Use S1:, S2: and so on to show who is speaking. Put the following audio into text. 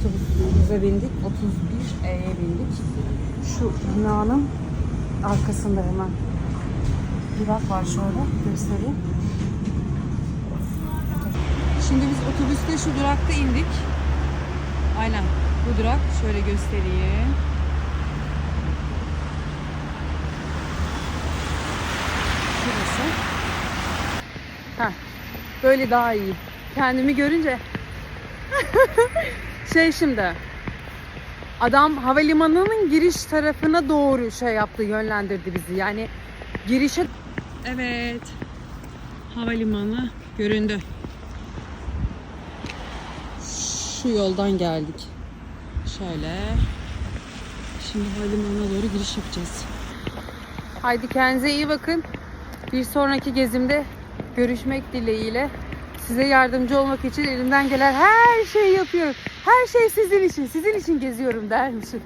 S1: otobüse bindik. 31E'ye bindik. Şu binanın arkasında hemen durak var şöyle göstereyim. Şimdi biz otobüste şu durakta indik. Aynen bu durak. Şöyle göstereyim. Şurası. Heh, böyle daha iyi. Kendimi görünce şey şimdi adam havalimanının giriş tarafına doğru şey yaptı yönlendirdi bizi. Yani girişe evet. Havalimanı göründü. Şu yoldan geldik. Şöyle. Şimdi havalimanına doğru giriş yapacağız. Haydi kendinize iyi bakın. Bir sonraki gezimde görüşmek dileğiyle. Size yardımcı olmak için elimden gelen her şeyi yapıyorum. Her şey sizin için, sizin için geziyorum dermişim.